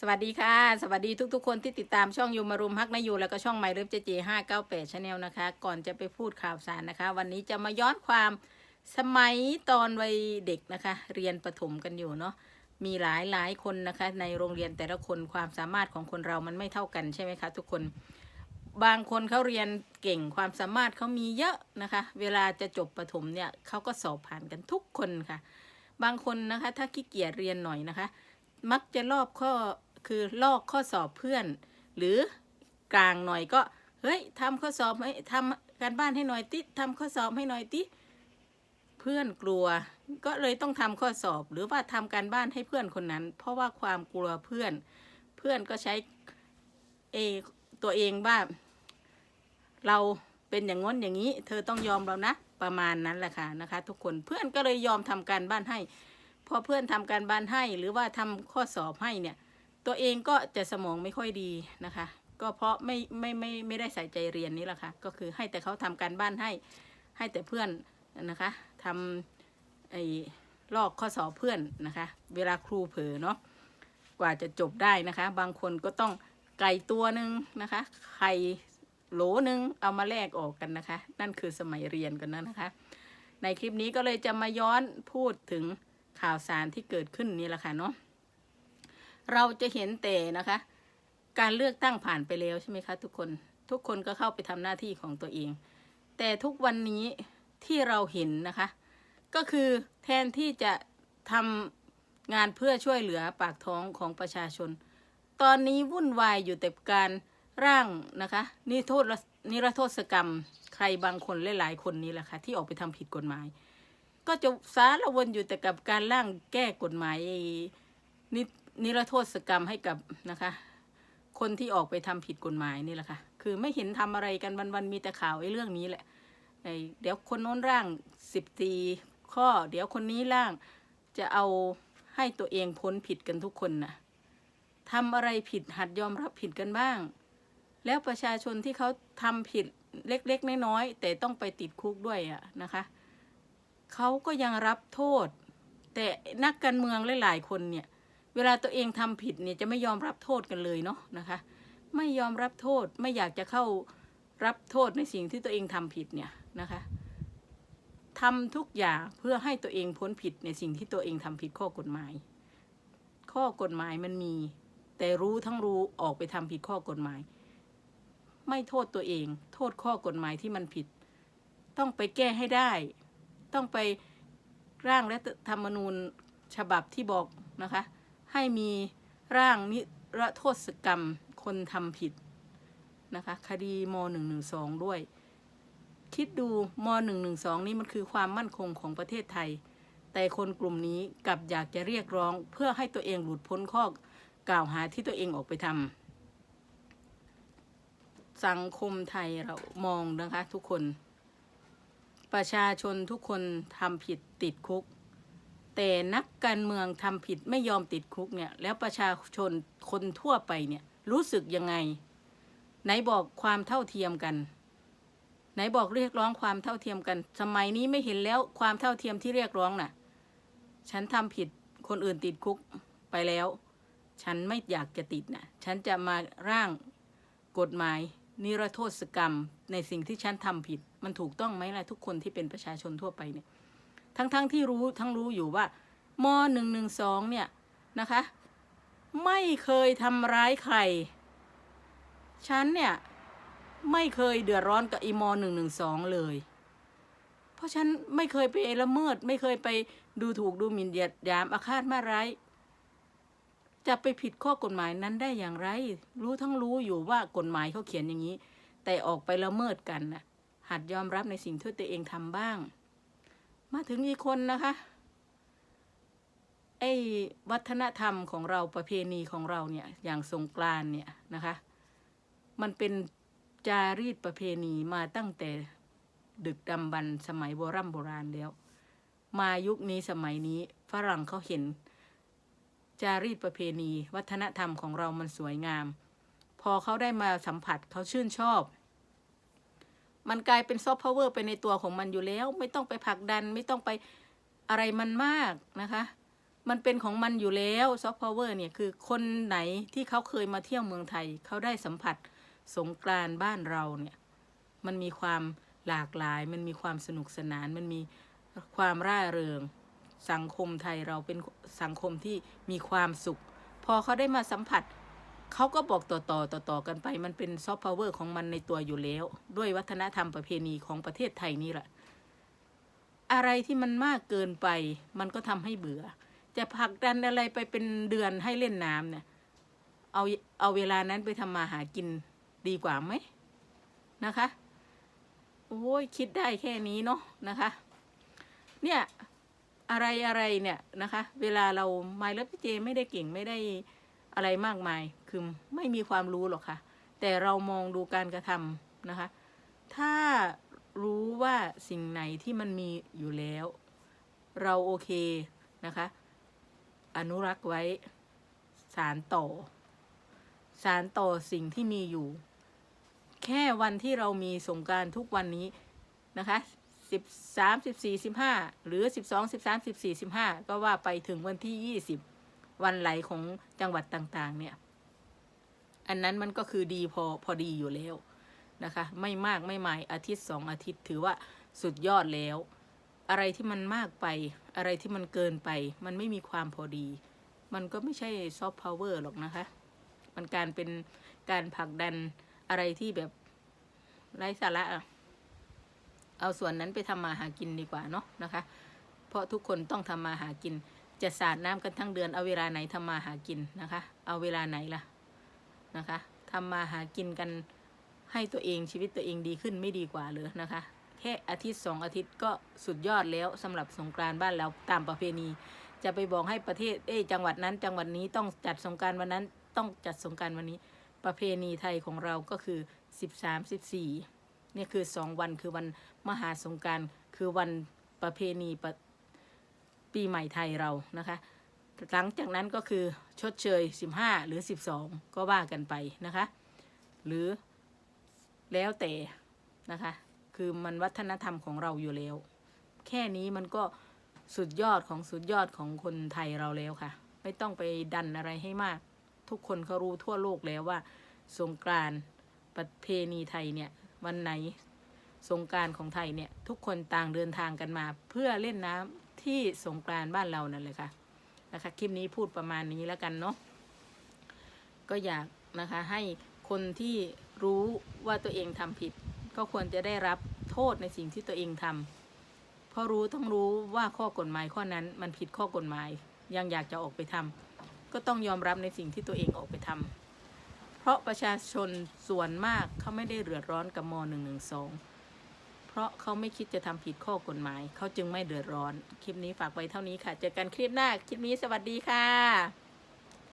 สวัสดีค่ะ สวัสดีทุกๆ คนที่ติดตามช่องยูมารุมฮักนายูแล้วก็ช่องไมล์เลิฟเจเจห้าเก้าแปดชาแนลนะคะ ก่อนจะไปพูดข่าวสารนะคะ วันนี้จะมาย้อนความสมัยตอนวัยเด็กนะคะ เรียนประถมกันอยู่เนาะมีหลายหลายคนนะคะ ในโรงเรียนแต่ละคนความสามารถของคนเรามันไม่เท่ากันใช่ไหมคะ ทุกคนบางคนเขาเรียนเก่งความสามารถเขามีเยอะนะคะ เวลาจะจบประถมเนี่ยเขาก็สอบผ่านกันทุกคนค่ะ บางคนนะคะ ถ้าขี้เกียจเรียนหน่อยนะคะ มักจะลอบข้อ คือลอกข้อสอบเพื่อน หรือกลางหน่อยก็เฮ้ยทำข้อสอบให้ทำการบ้านให้หน่อยติทำข้อสอบให้หน่อยติเพื่อนกลัว ก็เลยต้องทำข้อสอบ หรือว่าทำการบ้านให้เพื่อนคนนั้น เพราะว่าความกลัวเพื่อน เพื่อนก็ใช้เอตัวเองว่าเราเป็นอย่างง้นอย่างนี้ เธอต้องยอมเรานะ ประมาณนั้นแหละค่ะนะคะ ทุกคนเพื่อนก็เลยยอมทำการบ้านให้ พอเพื่อนทำการบ้านให้หรือว่าทำข้อสอบให้เนี่ย ตัวเองก็จะสมองไม่ค่อยดีนะคะ ก็เพราะไม่ไม่ไม่ไม่ได้ใส่ใจเรียนนี่แหละค่ะก็คือให้แต่เขาทำการบ้านให้ให้แต่เพื่อนนะคะทำไอ้ลอกข้อสอบเพื่อนนะคะ เวลาครูเผลอเนาะกว่าจะจบได้นะคะ บางคนก็ต้องไก่ตัวหนึ่งนะคะไข่โหลหนึ่งเอามาแลกออกกันนะคะ นั่นคือสมัยเรียนกันนะนะคะ ในคลิปนี้ก็เลยจะมาย้อนพูดถึงข่าวสารที่เกิดขึ้นนี่แหละค่ะเนาะ เราจะเห็นแต่นะคะ การเลือกตั้งผ่านไปแล้วใช่ไหมคะ ทุกคนทุกคนก็เข้าไปทำหน้าที่ของตัวเอง แต่ทุกวันนี้ที่เราเห็นนะคะ ก็คือแทนที่จะทำงานเพื่อช่วยเหลือปากท้องของประชาชน ตอนนี้วุ่นวายอยู่แต่การร่างนะคะนิโทษนิรโทษกรรมใครบางคนหลายๆคนนี้แหละค่ะที่ออกไปทำผิดกฎหมาย ก็จะสารวนอยู่แต่กับการร่างแก้กฎหมายนิ นิรโทษกรรมให้กับนะคะ คนที่ออกไปทำผิดกฎหมายนี่แหละค่ะ คือไม่เห็นทำอะไรกันวันๆมีแต่ข่าวไอ้เรื่องนี้แหละไอ้เดี๋ยวคนโน้นร่างสิบตีข้อ เดี๋ยวคนนี้ร่างจะเอาให้ตัวเองพ้นผิดกันทุกคนนะทำอะไรผิดหัดยอมรับผิดกันบ้าง แล้วประชาชนที่เขาทำผิดเล็กๆน้อยๆแต่ต้องไปติดคุกด้วยอะนะคะเขาก็ยังรับโทษ แต่นักการเมืองหลายๆคนเนี่ย เวลาตัวเองทำผิดเนี่ยจะไม่ยอมรับโทษกันเลยเนาะนะคะ ไม่ยอมรับโทษไม่อยากจะเข้ารับโทษในสิ่งที่ตัวเองทำผิดเนี่ยนะคะทำทุกอย่างเพื่อให้ตัวเองพ้นผิดในสิ่งที่ตัวเองทำผิดข้อกฎหมาย ข้อกฎหมายมันมี แต่รู้ทั้งรู้ออกไปทำผิดข้อกฎหมาย ไม่โทษตัวเอง โทษข้อกฎหมายที่มันผิด ต้องไปแก้ให้ได้ ต้องไปร่างและธรรมนูญฉบับที่บอกนะคะ ให้มีร่างนิรโทษกรรมคนทำผิดนะคะ คดีม .112 ด้วย คิดดูม .112 นี่มันคือความมั่นคงของประเทศไทย แต่คนกลุ่มนี้กลับอยากจะเรียกร้องเพื่อให้ตัวเองหลุดพ้นข้อกล่าวหาที่ตัวเองออกไปทำสังคมไทยเรามองนะคะทุกคน ประชาชนทุกคนทำผิดติดคุก แต่นักการเมืองทำผิดไม่ยอมติดคุกเนี่ยแล้วประชาชนคนทั่วไปเนี่ยรู้สึกยังไง ไหนบอกความเท่าเทียมกัน ไหนบอกเรียกร้องความเท่าเทียมกันสมัยนี้ไม่เห็นแล้วความเท่าเทียมที่เรียกร้องน่ะ ฉันทำผิดคนอื่นติดคุกไปแล้ว ฉันไม่อยากจะติดน่ะ ฉันจะมาร่างกฎหมาย นิรโทษกรรม ในสิ่งที่ฉันทำผิด มันถูกต้องไหมล่ะทุกคนที่เป็นประชาชนทั่วไปเนี่ย ทั้งๆทที่รู้ทั้งรู้อยู่ว่ามหนึ่งหนึ่งสองเนี่ยนะคะ ไม่เคยทำร้ายใคร ฉันเนี่ยไม่เคยเดือดร้อนกับอีมหนึ่งหนึ่งสองเลย เพราะฉันไม่เคยไปละเมิด ไม่เคยไปดูถูกดูหมิ่นเหยียดหยามอาฆาตมาร้ายจะไปผิดข้อกฎหมายนั้นได้อย่างไร รู้ทั้งรู้อยู่ว่ากฎหมายเขาเขียนอย่างนี้ แต่ออกไปละเมิดกันนะหัดยอมรับในสิ่งที่ตัวเองทำบ้าง มาถึงอีกคนนะคะ ไอ้วัฒนธรรมของเราประเพณีของเราเนี่ย อย่างสงกรานเนี่ยนะคะ มันเป็นจารีตประเพณีมาตั้งแต่ดึกดำบรรพ์สมัยโบรโบราณแล้ว มายุคนี้สมัยนี้ฝรั่งเขาเห็น จารีตประเพณี วัฒนธรรมของเรามันสวยงาม พอเขาได้มาสัมผัสเขาชื่นชอบ มันกลายเป็นซอฟต์พาวเวอร์ไปในตัวของมันอยู่แล้ว ไม่ต้องไปผลักดัน ไม่ต้องไปอะไรมันมากนะคะ มันเป็นของมันอยู่แล้วซอฟต์พาวเวอร์เนี่ยคือคนไหนที่เขาเคยมาเที่ยวเมืองไทย เขาได้สัมผัสสงกรานบ้านเราเนี่ย มันมีความหลากหลาย มันมีความสนุกสนาน มันมีความร่าเริง สังคมไทยเราเป็นสังคมที่มีความสุข พอเขาได้มาสัมผัส เขาก็บอกต่อๆต่อๆกันไป มันเป็นซอฟต์พาวเวอร์ของมันในตัวอยู่แล้ว ด้วยวัฒนธรรมประเพณีของประเทศไทยนี่แหละอะไรที่มันมากเกินไป มันก็ทำให้เบื่อ จะผลักดันอะไรไปเป็นเดือนให้เล่นน้ำเนี่ยเอาเอาเวลานั้นไปทำมาหากินดีกว่าไหมนะคะ โอ้ยคิดได้แค่นี้เนาะนะคะ เนี่ยอะไรอะไรเนี่ยนะคะ เวลาเราไมล์เลฟเจไม่ได้เก่งไม่ได้ อะไรมากมาย คือไม่มีความรู้หรอกค่ะ แต่เรามองดูการกระทำนะคะ ถ้ารู้ว่าสิ่งไหนที่มันมีอยู่แล้ว เราโอเคนะคะ อนุรักษ์ไว้สารต่อ สารต่อสิ่งที่มีอยู่ แค่วันที่เรามีสงการทุกวันนี้นะคะสิบสามสิบสี่สิบห้าหรือสิบสองสิบสามสิบสี่สิบห้าก็ว่าไปถึงวันที่ยี่สิบ วันไหลของจังหวัดต่างๆ เนี่ย อันนั้นมันก็คือดีพอพอดีอยู่แล้วนะคะ ไม่มากไม่หมายอาทิตย์สองอาทิตย์ถือว่าสุดยอดแล้ว อะไรที่มันมากไป อะไรที่มันเกินไป มันไม่มีความพอดี มันก็ไม่ใช่ซอฟต์พาวเวอร์หรอกนะคะ มันการเป็นการผลักดันอะไรที่แบบไร้สาระอะเอาส่วนนั้นไปทำมาหากินดีกว่าเนาะนะคะ เพราะทุกคนต้องทำมาหากิน จะสาดน้ำกันทั้งเดือนเอาเวลาไหนทำมาหากินนะคะ เอาเวลาไหนล่ะนะคะทำมาหากินกันให้ตัวเองชีวิตตัวเองดีขึ้นไม่ดีกว่าเลยนะคะ แค่อาทิตย์สองอาทิตย์ก็สุดยอดแล้วสำหรับสงกรานต์บ้านเราตามประเพณี จะไปบอกให้ประเทศเอ้จังหวัดนั้น จังหวัดนี้ต้องจัดสงกรารวันนั้นต้องจัดสงกรารวันนี้ประเพณีไทยของเราก็คือสิบสามสิบสี่เนี่ยคือสองวันคือวันมหาสงกรารคือวันประเพณีประ ปีใหม่ไทยเรานะคะ หลังจากนั้นก็คือชดเชยสิบห้าหรือสิบสองก็ว่ากันไปนะคะ หรือแล้วแต่นะคะ คือมันวัฒนธรรมของเราอยู่แล้ว แค่นี้มันก็สุดยอดของสุดยอดของคนไทยเราแล้วค่ะ ไม่ต้องไปดันอะไรให้มาก ทุกคนเขารู้ทั่วโลกแล้วว่าสงกรานต์ประเพณีไทยเนี่ยวันไหนสงการของไทยเนี่ย ทุกคนต่างเดินทางกันมาเพื่อเล่นน้ำ ที่สงกรานบ้านเรานั่นเลยค่ะนะคะคลิปนี้พูดประมาณนี้แล้วกันเนาะก็อยากนะคะให้คนที่รู้ว่าตัวเองทำผิด ก็ควรจะได้รับโทษในสิ่งที่ตัวเองทำเพราะรู้ต้องรู้ว่าข้อกฎหมายข้อนั้นมันผิดข้อกฎหมายยังอยากจะออกไปทำก็ต้องยอมรับในสิ่งที่ตัวเองออกไปทำเพราะประชาชนส่วนมากเขาไม่ได้เดือดร้อนกับม .112 เพราะเขาไม่คิดจะทำผิดข้อกฎหมาย เขาจึงไม่เดือดร้อน คลิปนี้ฝากไว้เท่านี้ค่ะ เจอกันคลิปหน้า คลิปนี้สวัสดีค่ะ